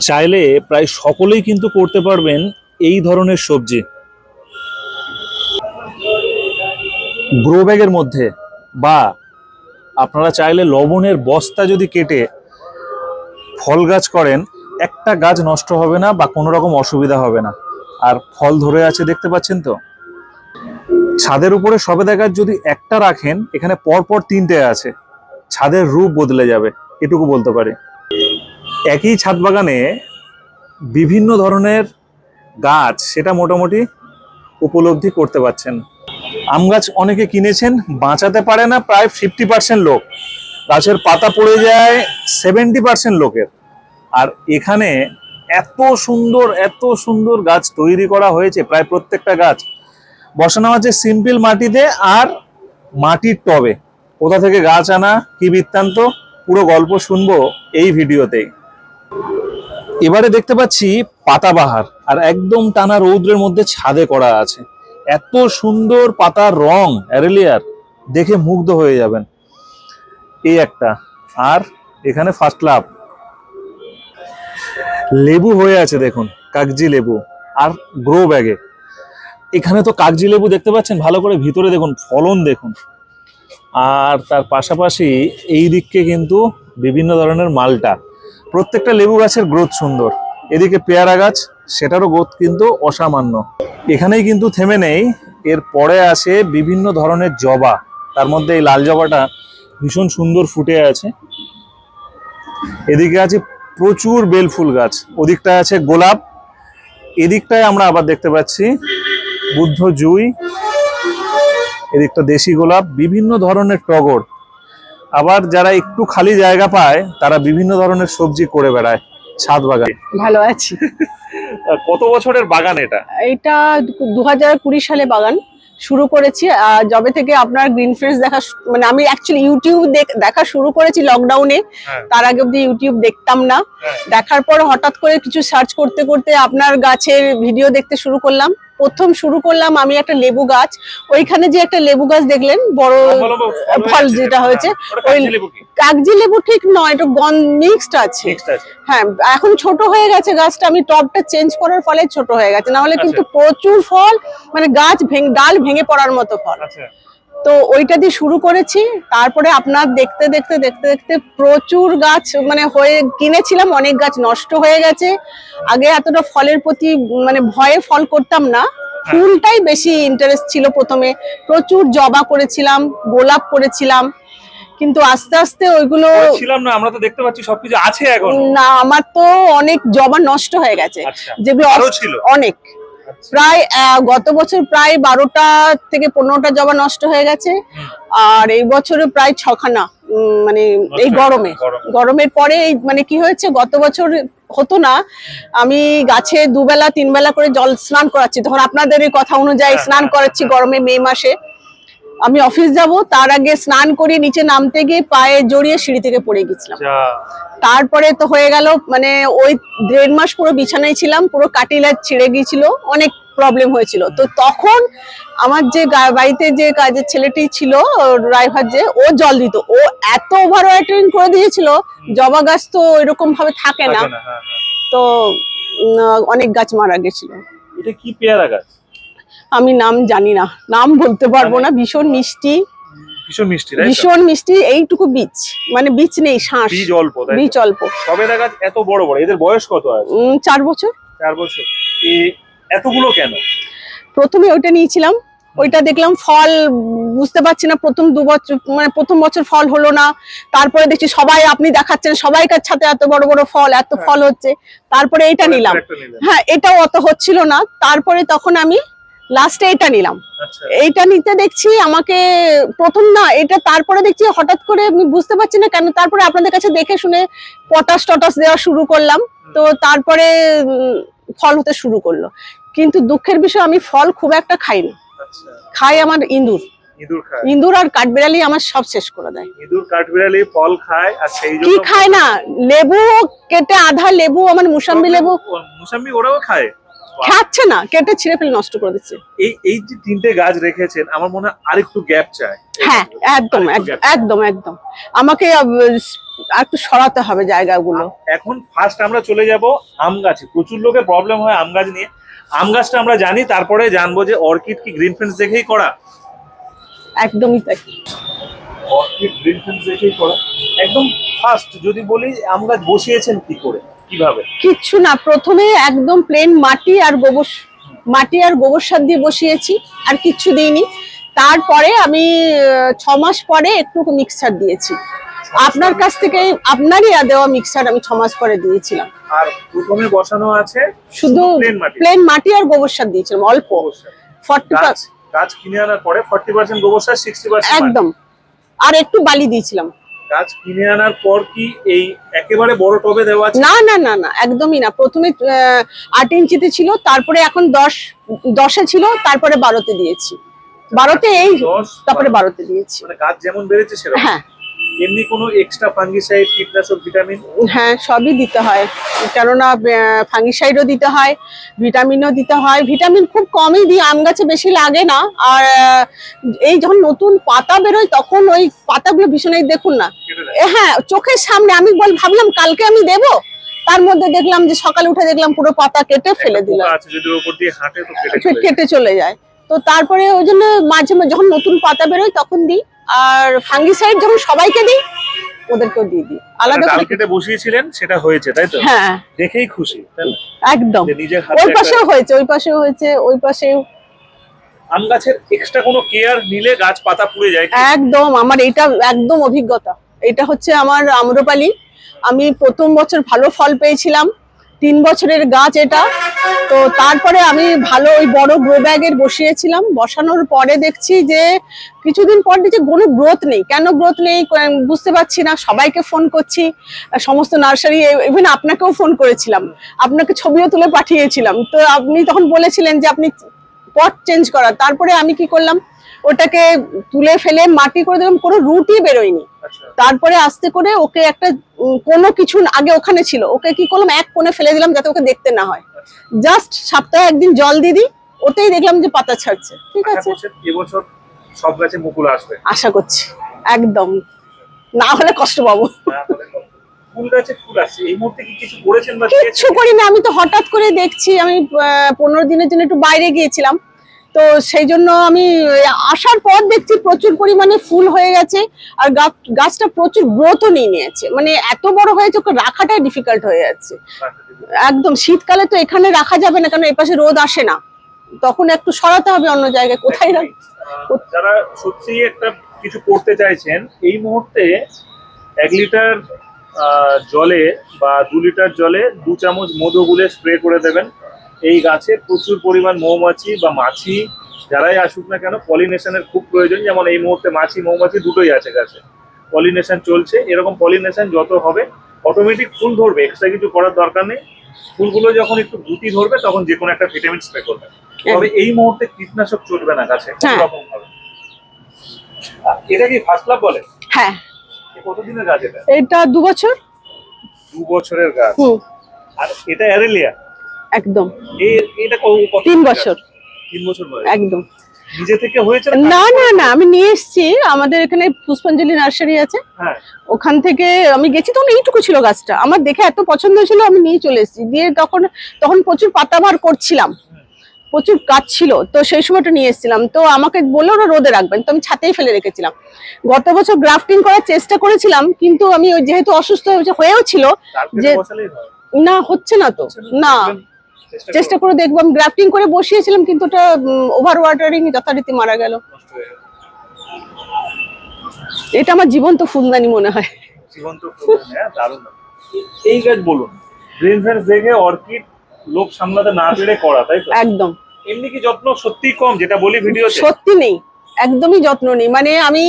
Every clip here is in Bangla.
চাইলে প্রায় সকলেই কিন্তু করতে পারবেন এই ধরনের সবজি। গ্রো ব্যাগের মধ্যে বা আপনারা চাইলে লবণের বস্তা যদি কেটে ফল গাছ করেন, একটা গাছ নষ্ট হবে না বা কোনো রকম অসুবিধা হবে না। আর ফল ধরে আছে দেখতে পাচ্ছেন তো? ছাদের উপরে সবেদা গাছ যদি একটা রাখেন, এখানে পরপর তিনটে আছে। ছাদের রূপ বদলে যাবে, এটুকু বলতে পারি। একই ছাদ বাগানে বিভিন্ন ধরনের গাছ সেটা মোটামুটি উপলব্ধি করতে পারছেন। আম গাছ অনেকে কিনেছেন, বাঁচাতে পারে না, প্রায় ফিফটি পার্সেন্ট লোক। গাছের পাতা পড়ে যায় সেভেন্টি পার্সেন্ট লোকের। আর এখানে এত সুন্দর এত সুন্দর গাছ তৈরি করা হয়েছে, প্রায় প্রত্যেকটা গাছ। বসানো আছে সিম্পল মাটিতে আর মাটির টবে। কোথা থেকে গাছ আনা, কি বৃত্তান্ত, পুরো গল্প শুনব এই ভিডিওতেই। এবারে দেখতে পাচ্ছি পাতাবাহার, আর একদম টানা রৌদ্রের মধ্যে ছাদে করা আছে। এত সুন্দর পাতার রং, অ্যারেলিয়ার, দেখে মুগ্ধ হয়ে যাবেন। এই একটা, আর এখানে ফার্স্ট লাভ লেবু হয়ে আছে দেখুন, কাগজি লেবু, আর গ্রো ব্যাগে এখানে তো কাগজি লেবু দেখতে পাচ্ছেন, ভালো করে ভিতরে দেখুন, ফলন দেখুন। আর তার পাশাপাশি এই দিককে কিন্তু বিভিন্ন ধরনের মালটা প্রত্যেকটা লেবু গাছের গ্রোথ সুন্দর। এদিকে পেয়ারা গাছ, সেটারও গ্রোথ কিন্তু অসামান্য। এখানেই কিন্তু থেমে নেই, এর পরে আছে বিভিন্ন ধরনের জবা। তার মধ্যে এই লাল জবাটা ভীষণ সুন্দর ফুটে আছে। এদিকে আছে প্রচুর বেল ফুল গাছ। ওদিকটায় আছে গোলাপ। এদিকটায় আমরা আবার দেখতে পাচ্ছি বুদ্ধ জুই। এদিকটা দেশি গোলাপ। বিভিন্ন ধরনের টগর। আবার যারা একটু খালি জায়গা পায় তারা বিভিন্ন ধরনের সবজি করে বেড়ায় ছাদ বাগান। ভালো আছি। কত বছরের বাগান এটা? এটা দু হাজার কুড়ি সালে বাগান শুরু করেছি। যবে থেকে আপনার গ্রিন ফ্রেন্ডস দেখা মানে আমি অ্যাকচুয়ালি ইউটিউব দেখ- দেখা শুরু করেছি লকডাউনে হ্যাঁ। তার আগে অব্দি ইউটিউব দেখতাম না। হ্যাঁ। দেখার পর হঠাৎ করে কিছু সার্চ করতে করতে আপনার গাছের ভিডিও দেখতে শুরু করলাম। প্রথম শুরু করলাম আমি একটা লেবু গাছ। ওইখানে যে একটা লেবু গাছ দেখলেন বড় ফল যেটা হয়েছে, ওই- কাগজি লেবু ঠিক নয় এটা গন মিক্সড আছে। হ্যাঁ এখন ছোট হয়ে গেছে গাছটা আমি টবটা চেঞ্জ করার ফলে ছোট হয়ে গেছে। না হলে কিন্তু প্রচুর ফল মানে গাছ ভেঙে ডাল ভেঙে পড়ার মতো ফল। আচ্ছা। তো ওইটা দিয়ে শুরু করেছি। তারপরে আপনার দেখতে দেখতে দেখতে দেখতে প্রচুর গাছ মানে হয়ে কিনেছিলাম অনেক গাছ নষ্ট হয়ে গেছে। আগে এতটা ফলের প্রতি মানে ভয়ে ফল করতাম না। ফুলটাই বেশি ইন্টারেস্ট ছিল প্রথমে। প্রচুর জবা করেছিলাম গোলাপ করেছিলাম। কিন্তু আস্তে আস্তে ওইগুলো ছিলাম না আমরা তো দেখতে পাচ্ছি সবকিছু আছে এখন। না আমার তো অনেক জবা নষ্ট হয়ে গেছে। আচ্ছা যেগুলো ছিল। অনেক। প্রায় আহ, গত বছর প্রায় বারোটা থেকে পনেরোটা জবা নষ্ট হয়ে গেছে। আর এই বছরে প্রায় ছখানা উম, মানে এই গরমে। গরমের পরে এই মানে কি হয়েছে গত বছর হতো না। আমি গাছে দুবেলা তিনবেলা করে জল স্নান করাচ্ছি। ধর আপনাদের এই কথা অনুযায়ী হ্যাঁ, স্নান হ্যাঁ, করাচ্ছি গরমে মে মাসে। আমি অফিস যাব তার আগে স্নান করে নিচে নামতে গিয়ে পায়ে জড়িয়ে সিঁড়ি থেকে পড়ে গেছিলাম। আচ্ছা। তারপরে তো হয়ে গেল মানে ওই দেড় মাস পুরো বিছানায় ছিলাম পুরো কাটিলার ছিঁড়ে গিয়েছিল অনেক প্রবলেম হয়েছিল। তো তখন আমার যে বাড়িতে যে কাজের ছেলেটি ছিল ড্রাইভার যে ও জল দিত। ও এত ওভার ওয়াটারিং করে দিয়েছিল জবা গাছ তো এরকম ভাবে থাকে না। থাকে না, হ্যাঁ, হ্যাঁ। তো অনেক গাছ মারা গেছিল। এটা কি পেয়ারা গাছ? আমি নাম জানি না। নাম বলতে পারব না ভীষণ মিষ্টি। ভীষণ মিষ্টি ভীষণ মিষ্টি এইটুকু বীজ মানে বীজ নেই শ্বাস বীজ অল্প বীজ অল্প। সবেদা গাছ এত বড় বড় এদের বয়স কত আছে চার বছর। চার বছর। এতগুলো কেন? প্রথমে ওইটা নিয়েছিলাম ওইটা দেখলাম ফল বুঝতে পারছি না প্রথম দু বছর মানে প্রথম বছর ফল হলো না। তারপরে দেখছি সবাই আপনি দেখাচ্ছেন সবাইকার সাথে এত বড় বড় ফল এত হ্যাঁ। ফল হচ্ছে। তারপরে এটা নিলাম। হ্যাঁ এটাও অত হচ্ছিল না। তারপরে তখন আমি লাস্টে এটা নিলাম। আচ্ছা। এইটা নিতে দেখছি আমাকে প্রথম না এটা তারপরে দেখছি হঠাৎ করে আমি বুঝতে পারছি না কেন তারপরে আপনাদের কাছে দেখে শুনে পটাশ টটাস দেওয়া শুরু করলাম। তো তারপরে ফল হতে শুরু করল। কিন্তু দুঃখের বিষয় আমি ফল খুব একটা খাই না আচ্ছা। খাই আমার ইঁদুর। ইঁদুর আর কাঠবিড়ালি আমার সব শেষ করে দেয়। ইঁদুর কাঠবিড়ালি ফল খায় আর সেই কি খায় না লেবু কেটে আধা লেবু আমার মুসাম্বি লেবু মুসাম্বি ওরাও খায়? খাচ্ছে না কেটে ছিঁড়ে ফেলে নষ্ট করে দিচ্ছে। এই এই যে তিনটে গাছ রেখেছেন আমার মনে হয় আরেকটু গ্যাপ চায় হ্যাঁ একদম একদম একদম আমাকে একটু সরাতে হবে জায়গাগুলো। এখন ফার্স্ট আমরা চলে যাব আম গাছে। প্রচুর লোকের প্রবলেম হয় আম গাছ নিয়ে। আম গাছটা আমরা জানি তারপরে জানব যে অর্কিড কি গ্রিন ফেন্স দেখেই করা? একদমই তাই। অর্কিড গ্রিন ফেন্স দেখেই করা। একদম ফার্স্ট যদি বলি আম গাছ বসিয়েছেন কি করে? কীভাবে? কিচ্ছু না প্রথমে একদম প্লেন মাটি আর গোবর মাটি আর গোবর সার দিয়ে বসিয়েছি আর কিচ্ছু দিইনি। তারপরে আমি ছ মাস পরে একটু মিক্সার দিয়েছি। আপনার কাছ থেকে আপনারই দেওয়া মিক্সার আমি ছ মাস পরে দিয়েছিলাম। আর প্রথমে বসানো আছে শুধু প্লেন মাটি। আর গোবর সার দিয়েছিলাম অল্প। ফর্টি গাছ কিনে আনার পরে ফর্টি পার্সেন্ট গোবর সার সিক্সটি পার্সেন্ট একদম। আর একটু বালি দিয়েছিলাম। গাছ কিনে আনার পর কি এই একেবারে বড় টবে দেওয়া আছে? না না না না একদমই না। প্রথমে আহ, আট ইঞ্চিতে ছিল তারপরে এখন দশ দশে ছিল তারপরে বারোতে দিয়েছি। বারোতে এই দশ তারপরে বারোতে দিয়েছি। মানে গাছ যেমন বেড়েছে সেরকম। হ্যাঁ। এমনি কোনো এক্সট্রা ফাঙ্গিসাইড কীটনাশক ভিটামিন হ্যাঁ সবই দিতে হয়। কেননা ফাঙ্গিসাইডও দিতে হয় ভিটামিনও দিতে হয়। ভিটামিন খুব কমই দিই আম গাছে বেশি লাগে না। আর এই যখন নতুন পাতা বেরোয় তখন ওই পাতাগুলো ভীষণ দেখুন না। হ্যাঁ চোখের সামনে আমি বল ভাবলাম কালকে আমি দেব। তার মধ্যে দেখলাম যে সকালে উঠে দেখলাম পুরো পাতা কেটে ফেলে দিলাম। কেটে চলে যায়। তো তারপরে ওই জন্য মাঝে মাঝে যখন নতুন পাতা বেরোয় তখন দিই। আর ফাঙ্গিসাইড যখন সবাইকে দিই ওদেরকেও দিয়ে দিই। আলাদা মানে ডাল করে কেটে বসিয়েছিলেন সেটা হয়েছে তাই তো? হ্যাঁ। দেখেই খুশি তাই না? একদম। ওই পাশেও হয়েছে ওই পাশেও হয়েছে ওই পাশেও। আম গাছের এক্সট্রা কোনো কেয়ার নিলে গাছ পাতা পুড়ে যায় একদম আমার এটা একদম অভিজ্ঞতা। এটা হচ্ছে আমার আম্রপালি। আমি প্রথম বছর ভালো ফল পেয়েছিলাম। তিন বছরের গাছ এটা। তো তারপরে আমি ভালো ওই বড় গ্রো ব্যাগের বসিয়েছিলাম। বসানোর পরে দেখছি যে কিছুদিন পর দেখছি কোনো গ্রোথ নেই। কেন গ্রোথ নেই? বুঝতে পারছি না। সবাইকে ফোন করছি। সমস্ত নার্সারি ইভেন আপনাকেও ফোন করেছিলাম। আপনাকে ছবিও তুলে পাঠিয়েছিলাম। তো আপনি তখন বলেছিলেন যে আপনি পট চেঞ্জ করার। তারপরে আমি কি করলাম? ওটাকে তুলে ফেলে মাটি করে দিলাম কোনো রুটই বেরোয়নি। আচ্ছা। তারপরে আস্তে করে ওকে একটা কোনো কিছু আগে ওখানে ছিল ওকে কি করলাম এক কোণে ফেলে দিলাম যাতে ওকে দেখতে না হয়। জাস্ট সপ্তাহে একদিন জল দিয়ে দিই ওতেই দেখলাম যে পাতা ছাড়ছে ঠিক আছে? এবছর সব গাছে মুকুল আসবে। আশা করছি একদম। না হলে কষ্ট পাবো। কিছু করি না আমি তো হঠাৎ করে দেখছি আমি পনেরো দিনের জন্য একটু বাইরে গিয়েছিলাম। তো সেই জন্য আমি, আসার পর দেখছি প্রচুর পরিমাণে ফুল হয়ে গেছে, আর গাছটা প্রচুর গ্রোথও নিয়ে নিয়েছে। মানে এত বড় হয়েছে, ওকে রাখাটাই ডিফিকাল্ট হয়ে যাচ্ছে। একদম, শীতকালে তো এখানে রাখা যাবে না কারণ এপাশে রোদ আসে না। তখন একটু সরাতে হবে অন্য জায়গায়, কোথায় রাখ? যারা সত্যি একটা কিছু করতে চাইছেন, এই মুহূর্তে এক লিটার জলে বা দু লিটার জলে দু চামচ মধু গুলে স্প্রে করে দেবেন। এই গাছে প্রচুর পরিমাণ মৌমাছি বা মাছি যারাই আসুক না কেন পলিনেশনের খুব প্রয়োজন। যেমন এই মুহূর্তে মাছি মৌমাছি দুটোই আছে গাছে। পলিনেশন চলছে। এরকম পলিনেশন যত হবে অটোমেটিক ফুল ধরবে। এক্সট্রা কিছু করার দরকার নেই। ফুলগুলো যখন একটু গুটি ধরবে তখন যে কোনো একটা ভিটামিন স্প্রে করবে। তবে এই মুহূর্তে কীটনাশক চলবে না গাছে কোনো হ্যাঁ। রকম ভাবে। এটা কি ফার্স্ট লাভ বলে? হ্যাঁ। কতদিনের গাছ এটা? এটা দু বছর। দু বছরের গাছ। আর এটা অ্যারেলিয়া? একদম। তিন বছর। তিন বছর একদম। নিজে থেকে হয়েছে না? না না আমি নিয়ে এসেছি। আমাদের এখানে পুষ্পাঞ্জলি নার্সারি আছে। হ্যাঁ। ওখান থেকে আমি গেছি তখন এইটুকু ছিল গাছটা। আমার দেখে এত পছন্দ হয়েছিল আমি নিয়ে চলে এসেছি। দিয়ে তখন তখন প্রচুর পাতা বার করছিলাম। প্রচুর কাজ ছিল তো সেই সময়টা নিয়ে এসেছিলাম। তো আমাকে বলল ওরা রোদে রাখবেন। তো আমি ছাতেই ফেলে রেখেছিলাম। গত বছর গ্রাফটিং করার চেষ্টা করেছিলাম কিন্তু আমি যেহেতু অসুস্থ হয়েছে হয়েও ছিল যে- না হচ্ছে না তো। না। চেষ্টা করে দেখব। আমি গ্রাফটিং করে বসিয়েছিলাম কিন্তু ওটা ওভার ওয়াটারিং যথারীতি মারা গেল। এটা আমার জীবন্ত ফুলদানি মনে হয়। জীবন্ত হ্যাঁ দারুণ এই গাছ বলুন দেখে অর্কিড লোক সামলাতে না পেরে করা তাই তো? একদম। এমনি কি যত্ন সত্যি কম যেটা বলি ভিডিওতে? সত্যি নেই একদমই যত্ন নেই। মানে আমি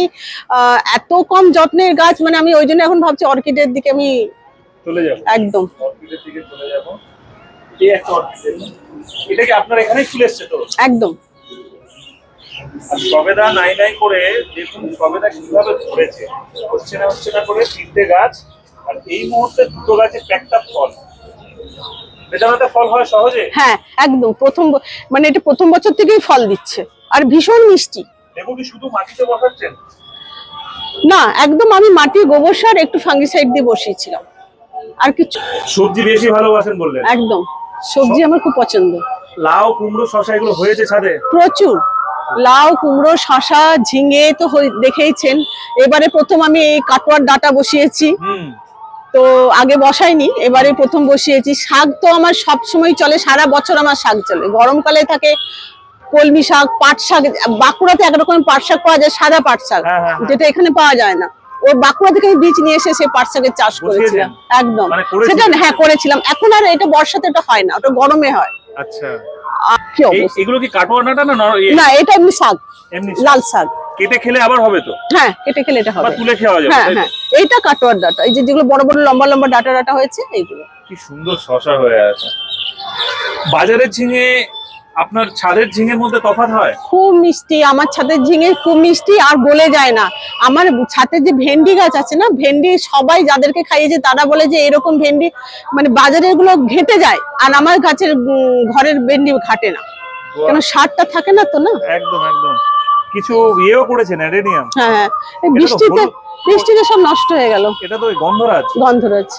এত কম যত্নের গাছ মানে আমি ওই জন্য এখন ভাবছি অর্কিডের দিকে আমি চলে যাব। একদম। অর্কিডের দিকে চলে যাব। এই একটা এটা কি আপনার এখানেই ফুল এসছে তো? একদম। সবেদা নাই নাই করে দেখুন সবেদা কীভাবে ধরেছে। হচ্ছে না হচ্ছে না করে তিনটে গাছ আর এই মুহূর্তে দুটো গাছে একটা ফল। বেদানাতে ফল হয় সহজে? হ্যাঁ একদম। প্রথম মানে এটা প্রথম বছর থেকেই ফল দিচ্ছে। আর ভীষণ মিষ্টি। লেবু কি শুধু মাটিতে বসাচ্ছেন? না একদম আমি মাটি গোবর সার একটু ফাঙ্গিসাইড দিয়ে বসিয়েছিলাম। আর কিছু সবজি বেশি ভালোবাসেন বললেন। একদম। সবজি আমার খুব পছন্দ। লাউ কুমড়ো শশা এগুলো হয়েছে ছাদে? প্রচুর। লাউ কুমড়ো শশা ঝিঙে তো দেখেইছেন। এবারে প্রথম আমি এই কাটোয়ার ডাটা বসিয়েছি। তো আগে বসাইনি এবারে প্রথম বসিয়েছি। শাক তো আমার সব সময় চলে সারা বছর আমার শাক চলে। গরমকালে থাকে কলমি শাক পাট শাক বাঁকুড়াতে একরকম পাট শাক পাওয়া যায় সাদা পাট শাক। হ্যাঁ, হ্যাঁ, হ্যাঁ। যেটা এখানে পাওয়া যায় না। ওর বাঁকুড়া থেকে আমি বীজ নিয়ে এসে সেই পাট শাকের চাষ? করেছিলাম। একদম। মানে সেটা হ্যাঁ করেছিলাম। এখন আর এটা বর্ষাতে এটা হয় না ওটা গরমে হয়। আচ্ছা। আহ, কি অবস্থা? এগুলো কি ডাঁটা না এটা এমনি শাক এমনি লাল শাক। কেটে খেলে আবার হবে তো? হ্যাঁ কেটে খেলে এটা হবে। তুলে খাওয়া যাবে হ্যাঁ হ্যাঁ এইটা কাটোয়ার ডাটা। এই যে যেগুলো বড় বড় লম্বা লম্বা ডাটা ডাটা হয়েছে এইগুলো। কি সুন্দর শশা হয়ে আছে। বাজারের ঝিঙে আপনার ছাদের ঝিঙের মধ্যে তফাৎ হয়? খুব মিষ্টি আমার ছাদের ঝিঙে খুব মিষ্টি আর গলে যায় না। আমার ছাদের যে ভেন্ডি গাছ আছে না ভেন্ডি সবাই যাদেরকে খাইয়েছে তারা বলে যে এরকম ভেন্ডি মানে বাজারেরগুলো ঘেটে যায় আর আমার গাছের ঘরের ভেন্ডি ঘাটে না। কেন সারটা থাকে না তো না? একদম একদম। কিছু ইয়েও করেছেন অ্যাডেনিয়াম? হ্যাঁ হ্যাঁ। বৃষ্টিতে বৃষ্টিতে সব নষ্ট হয়ে গেল। এটা তো গন্ধরাজ। গন্ধরাজ।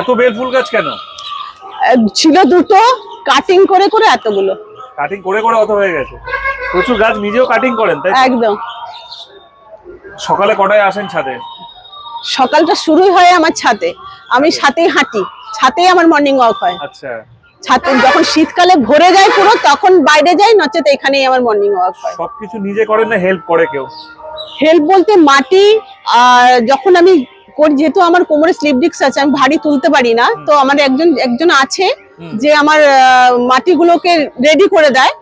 এত বেল ফুল গাছ কেন? ছিল দুটো কাটিং করে করে এতগুলো। কাটিং করে করে অত হয়ে গেছে। প্রচুর গাছ নিজেও কাটিং করেন তাই? একদম। সকালে কটায় আসেন ছাদে? সকালটা শুরুই হয় আমার ছাতে আমি ছাতেই হাঁটি ছাতেই আমার মর্নিং ওয়াক হয়। আচ্ছা। ছাতে যখন শীতকালে ভরে যায় পুরো তখন বাইরে যাই নচেত এখানেই আমার মর্নিং ওয়াক হয়। সবকিছু নিজে করেন না হেল্প করে কেউ? হেল্প বলতে মাটি আর যখন আমি করি যেহেতু আমার কোমরে স্লিপ ডিস্ক আছে আমি ভারী তুলতে পারি না তো আমার একজন একজন আছে যে আমার মাটিগুলোকে রেডি করে দেয়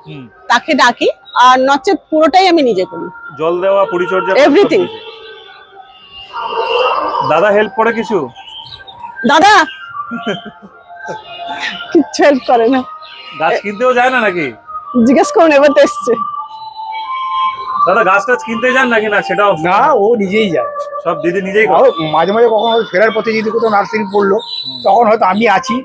তাকে ডাকি আর নচেত পুরোটাই আমি নিজে করি। জল দেওয়া পরিচর্যা এভরিথিং দাদা হেল্প করে কিছু? দাদা! কিচ্ছু হেল্প করে না। গাছ কিনতেও যায় না নাকি? জিজ্ঞেস করুন এবার তো এসছে। দাদা গাছ টাছ কিনতে যান নাকি? না সেটাও না ও নিজেই যায়। সব দিদি নিজেই মাঝে মাঝে কখনো ফেরার পথে যদি কোথাও নার্সিং পড়ল তখন হয়তো আমি আছি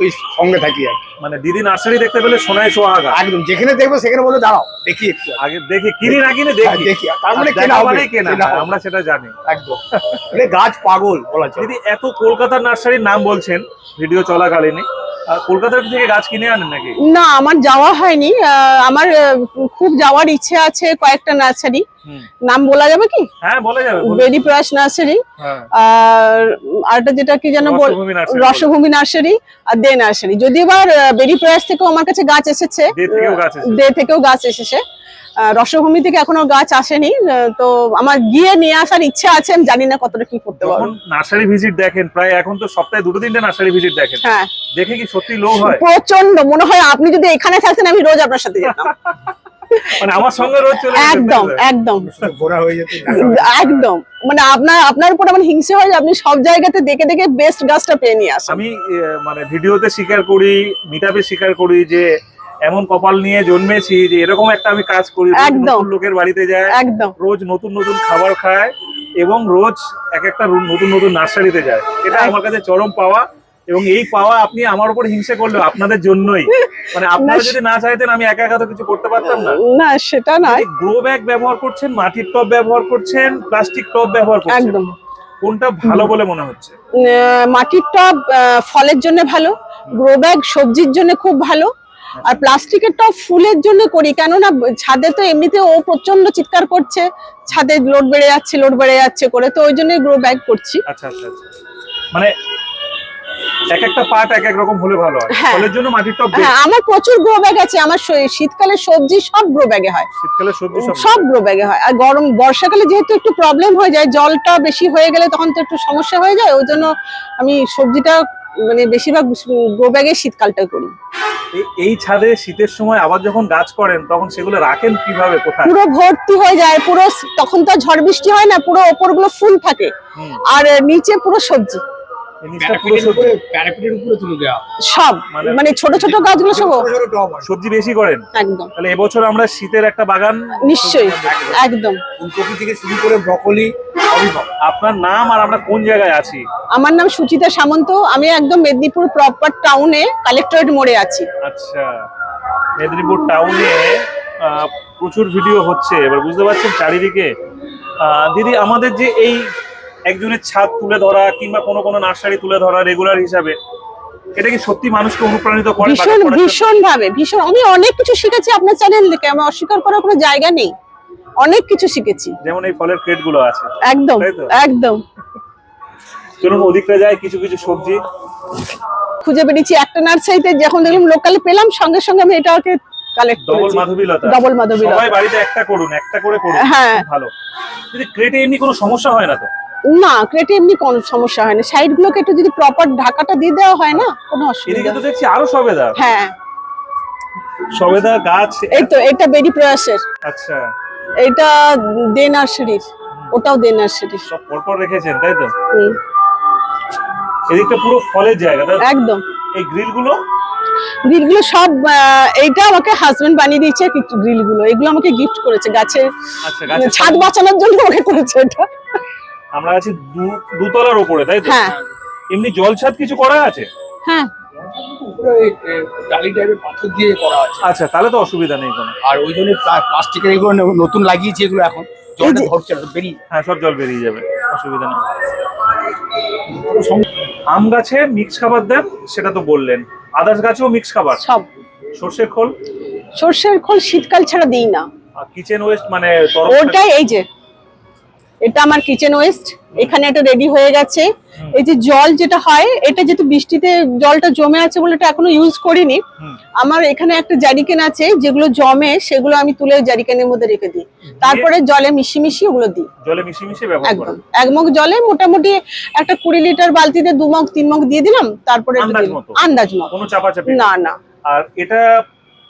ওই সঙ্গে থাকি আর। মানে দিদি নার্সারি দেখতে পেলে সোনায় সোহাগা। একদম যেখানে দেখব সেখানে বলে দাঁড়াও দেখি একটু আগে দেখি কিনি না কিনে হ্যাঁ, দেখি দেখি তার মানে কেনা দেখা হবে কেনা আমরা সেটা জানি। একদম। মানে গাছ পাগল বলা দিদি এত কলকাতার নার্সারির নাম বলছেন ভিডিও চলাকালীনই। আর কলকাতার থেকে গাছ কিনে আনেন নাকি? না আমার যাওয়া হয়নি। আমার খুব যাওয়ার ইচ্ছে আছে কয়েকটা নার্সারি। নাম বলা যাবে কি? হ্যাঁ বলা যাবে বলে- প্রাস প্রয়াস নার্সারি। হ্যাঁ। আর আরেকটা যেটা কি যেন রসভূমি নার্সারি আর দে নার্সারি। যদি এবার বেডি প্রাস প্রয়াস থেকেও আমার কাছে গাছ এসেছে। দে থেকেও গাছ এসেছে। রসভূমি থেকে এখনও গাছ আসেনি তো আমার গিয়ে নিয়ে আসার ইচ্ছা আছে আমি জানি না কতটা কি করতে পারব। নার্সারি ভিজিট দেখেন প্রায় এখন তো সপ্তাহে দুটো তিনটে নার্সারি ভিজিট দেখেন। হ্যাঁ। দেখে কি সত্যি লোভ হয়? প্রচণ্ড মনে হয় আপনি যদি এখানে থাকতেন আমি রোজ আপনার সাথে যেতাম। মানে আমার সঙ্গে রোজ চলে একদম একদম। ঘোরা হয়ে যেত। একদম। মানে আপনার আপনার উপর আমার হিংসে হয় যে আপনি সব জায়গাতে দেখে দেখে বেস্ট গাছটা পেয়ে নিয়ে আসেন। আমি আহ, মানে ভিডিওতে স্বীকার করি মিটাপে স্বীকার করি যে এমন কপাল নিয়ে জন্মেছি যে এরকম একটা আমি কাজ করি একদম। লোকের বাড়িতে যায় একদম। রোজ নতুন নতুন খাবার খায় এবং রোজ এক একটা নতুন নতুন নার্সারিতে যায়। এটা আমার কাছে চরম পাওয়া এবং এই পাওয়া আপনি আমার উপর হিংসে করলেও আপনাদের জন্যই। মানে আপনারা যদি না চাইতেন আমি একা একা তো কিছু করতে পারতাম না। না সেটা নয়। গ্রো ব্যাগ ব্যবহার করছেন মাটির টব ব্যবহার করছেন প্লাস্টিক টব ব্যবহার করছেন। একদম। কোনটা ভালো বলে মনে হচ্ছে? মাটির আহ, ফলের জন্য ভালো গ্রো ব্যাগ সবজির জন্য খুব ভালো আর প্লাস্টিকের টব ফুলের জন্য করি কেননা ছাদে তো এমনিতে ও প্রচণ্ড চিৎকার করছে ছাদে লোড বেড়ে যাচ্ছে লোড বেড়ে যাচ্ছে করে তো ওই জন্য গ্রো ব্যাগ করছি। আচ্ছা আচ্ছা আচ্ছা। মানে এক একটা পার্ট এক এক রকম হলে ভালো হয়। হ্যাঁ। ফলের জন্য মাটির টব হ্যাঁ আমার প্রচুর গ্রো ব্যাগ আছে আমার শীতকালে সবজি সব গ্রো ব্যাগে হয়। শীতকালে সবজি সব গ্রো ব্যাগে হয়। আর গরম বর্ষাকালে যেহেতু একটু প্রবলেম হয়ে যায় জলটা বেশি হয়ে গেলে তখন তো একটু সমস্যা হয়ে যায় ওই জন্য আমি সবজিটা মানে বেশিরভাগ গ্রো ব্যাগে শীতকালটা করি। এই- এই ছাদে শীতের সময় আবার যখন গাছ করেন তখন সেগুলো রাখেন কীভাবে কোথায়? পুরো ভর্তি হয়ে যায় পুরো তখন তো আর ঝড় বৃষ্টি হয় না পুরো ওপর ওপরগুলো ফুল থাকে। আর নিচে পুরো সবজি। সব। মানে- মানে ছোট ছোট গাছগুলো সব। সবজি বেশি করেন? একদম। তাহলে এবছর আমরা শীতের একটা বাগান নিশ্চয়ই। একদম। ফুলকপি থেকে শুরু করে ব্রকলি আপনার নাম আর আমরা কোন জায়গায় আছি? আমার নাম সুচিতা সামন্ত আমি একদম মেদিনীপুর প্রপার টাউনে কালেক্টরেট মোড়ে আছি। আচ্ছা মেদিনীপুর টাউনে প্রচুর ভিডিও হচ্ছে এবার বুঝতে পারছেন চারিদিকে। দিদি আমাদের যে এই একজনের ছাদ তুলে ধরা কিংবা কোনো কোনো নার্সারি তুলে ধরা রেগুলার হিসাবে এটা কি সত্যি মানুষকে অনুপ্রাণিত করে ভীষণ ভীষণ ভাবে ভীষণ। আমি অনেক কিছু শিখেছি আপনার চ্যানেল থেকে আমার অস্বীকার করার কোনো জায়গা নেই। অনেক কিছু শিখেছি। যেমন এই ফলের ক্রেটগুলো আছে। একদম একদম। চলুন ওদিকটা যায় কিছু কিছু সবজি। খুঁজে বেরিয়েছি একটা নার্সারিতে যখন দেখলাম লোকালে পেলাম সঙ্গে সঙ্গে আমি এটাকে কালেক্ট ডবল মাধবীলতা। ডবল মাধবীলতা। সবাই বাড়িতে একটা করুন একটা করে করুন হ্যাঁ। ভালো। যদি ক্রেটে এমনি কোনো সমস্যা হয় না তো? না ক্রেটে এমনি কোনো সমস্যা হয় না। সাইড গুলোকে একটু যদি প্রপার ঢাকাটা দিয়ে দেওয়া হয় না কোনো অসুবিধা এদিকে তো দেখছি আরও সবেদা। হ্যাঁ। সবেদা গাছ। এই তো এটা বেরি প্রয়াসের। আচ্ছা। এটা দে নার্সারির ওটাও দে নার্সারির। সব পরপর রেখেছেন তাই তো? এদিকটা পুরো ফলের জায়গা একদম। এই গ্রিলগুলো গ্রিলগুলো সব এইটা আমাকে হাজবেন্ড বানিয়ে দিয়েছে গ্রিলগুলো এগুলো আমাকে গিফট করেছে গাছে। আচ্ছা গাছের ছাদ বাঁচানোর জন্য আমাকে করেছে এটা। আমরা আছি দুতলার উপরে তাই তো? হ্যাঁ। এমনি জল ছাদ কিছু করা আছে? হ্যাঁ। উপরে টালি টাইপের পাথর দিয়ে করা আছে। আচ্ছা তাহলে তো অসুবিধা নেই কোনো। আর ওই জন্য প্লা- প্লাস্টিকের এগুলো নতুন লাগিয়েছি এগুলো এখন। জলটা ধরছে না বেরিয়ে হ্যাঁ সব জল বেরিয়ে যাবে অসুবিধা নেই। আম গাছে মিক্স খাবার দেন সেটা তো বললেন। আদার্স গাছেও মিক্স খাবার? সব। সর্ষের খোল? সর্ষের খোল শীতকাল ছাড়া দিই না। কিচেন ওয়েস্ট মানে ওটাই এই যে। এটা আমার কিচেন ওয়েস্ট এখানে এটা রেডি হয়ে গেছে। এই যে জল যেটা হয় এটা যেহেতু বৃষ্টিতে জলটা জমে আছে বলে এটা এখনও ইউজ করিনি। আমার এখানে একটা জারিকেন আছে যেগুলো জমে সেগুলো আমি তুলে জারিকেনের মধ্যে রেখে দিই। তারপরে জলে মিশিয়ে মিশিয়ে ওগুলো দিই। জলে মিশিয়ে মিশিয়ে একদম। এক মগ জলে মোটামুটি একটা কুড়ি লিটার বালতিতে দু মগ তিন মগ দিয়ে দিলাম তারপরে আন্দাজ। মতো? কোনো চাপাচাপি না না। আর এটা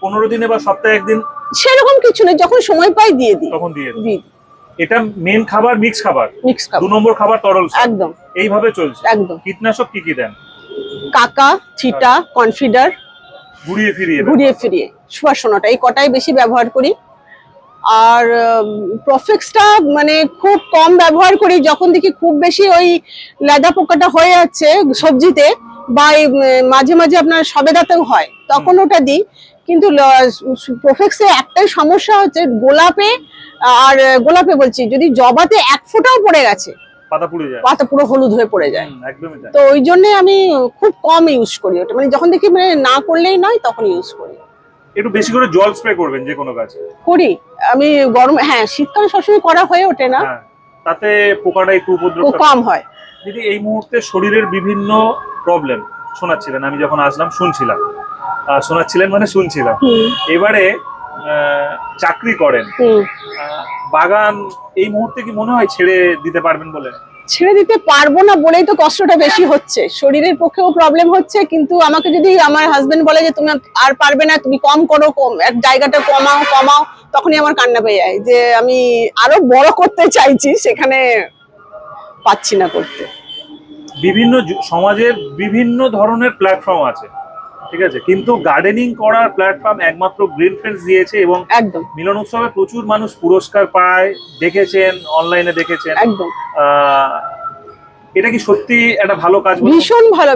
পনেরো দিনে বা সপ্তাহে একদিন? সেরকম কিছু নেই যখন সময় পাই দিয়ে দিই। তখন দিয়ে দিই। এটা মেন খাবার মিক্স খাবার? মিক্স দু খাবার নম্বর খাবার তরল একদম। এইভাবে চলছে। একদম। কীটনাশক কি কি দেন? কাকা চিটা কনফিডার ঘুরিয়ে ফিরিয়ে ঘুরিয়ে ফিরিয়ে। সুবাসনাটা এই কটাই বেশি ব্যবহার করি। আর প্রফেক্সটা মানে খুব কম ব্যবহার করি। যখন দেখি খুব বেশি ওই লেদা পোকাটা হয়ে যাচ্ছে সবজিতে বা মাঝে মাঝে আপনার সবেদাতেও হয় তখন ওটা দিই। কিন্তু প্রফেক্সে একটাই সমস্যা হচ্ছে গোলাপে আর গোলাপে বলছি যদি জবাতে এক ফোঁটাও পড়ে গেছে পাতা পুড়ে যায়। পাতা পুরো হলুদ হয়ে পড়ে যায়। তো ওই জন্য আমি খুব কম ইউজ করি ওটা। মানে যখন দেখি মানে না করলেই নয় তখন ইউজ করি। একটু বেশি করে জল স্প্রে করবেন যে কোনো গাছে। করি। আমি গরম হ্যাঁ শীতকালে সবসময় করা হয়ে ওঠে না। হ্যাঁ তাতে পোকাটা একটু উপদ্রব কম হয়। দিদি এই মুহূর্তে শরীরের বিভিন্ন প্রবলেম শোনাচ্ছিলেন। আমি যখন আসলাম শুনছিলাম। শোনাচ্ছিলেন মানে শুনছিলাম। এবারে চাকরি করেন। বাগান এই মুহূর্তে কি মনে হয় ছেড়ে দিতে পারবেন বলে? ছেড়ে দিতে পারব না বলেই তো কষ্টটা বেশি হচ্ছে। শরীরের পক্ষেও প্রবলেম হচ্ছে কিন্তু আমাকে যদি আমার হাজবেন্ড বলে যে তুমি আর পারবে না তুমি কম করো কম এক জায়গাটা কমাও কমাও তখনই আমার কান্না পেয়ে যায়। যে আমি আরও বড় করতে চাইছি সেখানে পাচ্ছি না করতে। বিভিন্ন সমাজের বিভিন্ন ধরনের প্ল্যাটফর্ম আছে। ঠিক আছে? কিন্তু গার্ডেনিং করার প্ল্যাটফর্ম একমাত্র গ্রিন ফ্রেন্ডস দিয়েছে এবং একদম। মিলন উৎসবে প্রচুর মানুষ পুরস্কার পায় দেখেছেন অনলাইনে দেখেছেন। একদম। এটা কি সত্যি একটা ভালো কাজ ভীষণ ভালো।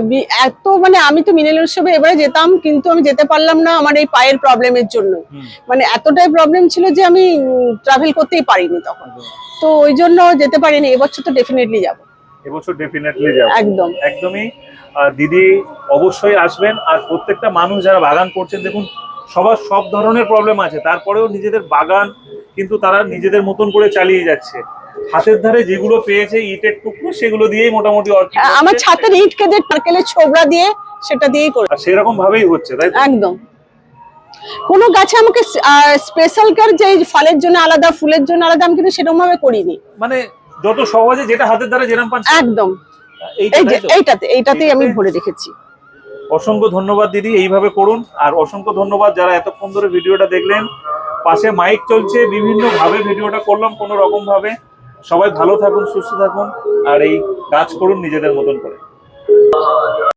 এত মানে আমি তো মিনেল উৎসবে এবারে যেতাম কিন্তু আমি যেতে পারলাম না আমার এই পায়ের প্রবলেমের জন্য। মানে এতটাই প্রবলেম ছিল যে আমি ট্রাভেল করতেই পারিনি তখন। তো ওই জন্য যেতে পারিনি এবছর তো ডেফিনেটলি যাব। এবছর ডেফিনেটলি যাব। একদম। একদমই। দিদি অবশ্যই আসবেন। আর প্রত্যেকটা মানুষ যারা বাগান করছেন দেখুন সবার সব ধরনের প্রবলেম আছে। তারপরেও নিজেদের বাগান কিন্তু তারা নিজেদের মতন করে চালিয়ে যাচ্ছে। হাতের ধারে যেগুলো পেয়েছে ইটের টুকরো সেগুলো দিয়েই মোটামুটি অর্থ আমার ছাতের ইট কেটে নারকেলের ছোবড়া দিয়ে সেটা দিয়েই করি। সেরকম ভাবেই হচ্ছে তাই? একদম। কোনো গাছে আমাকে স্পেশাল কার যে ফলের জন্য আলাদা ফুলের জন্য আলাদা আমি কিন্তু সেরকম ভাবে করিনি। মানে যত সহজে যেটা হাতের দ্বারা যেরকম পান একদম? এইটাতে এইটাতেই আমি? ভরে রেখেছি। অসংখ্য ধন্যবাদ দিদি এইভাবে করুন। আর অসংখ্য ধন্যবাদ যারা এতক্ষণ ধরে ভিডিওটা দেখলেন। পাশে মাইক চলছে বিভিন্ন ভাবে ভিডিওটা করলাম কোনো রকম ভাবে সবাই ভালো থাকুন সুস্থ থাকুন আর এই কাজ করুন নিজেদের মতন করে।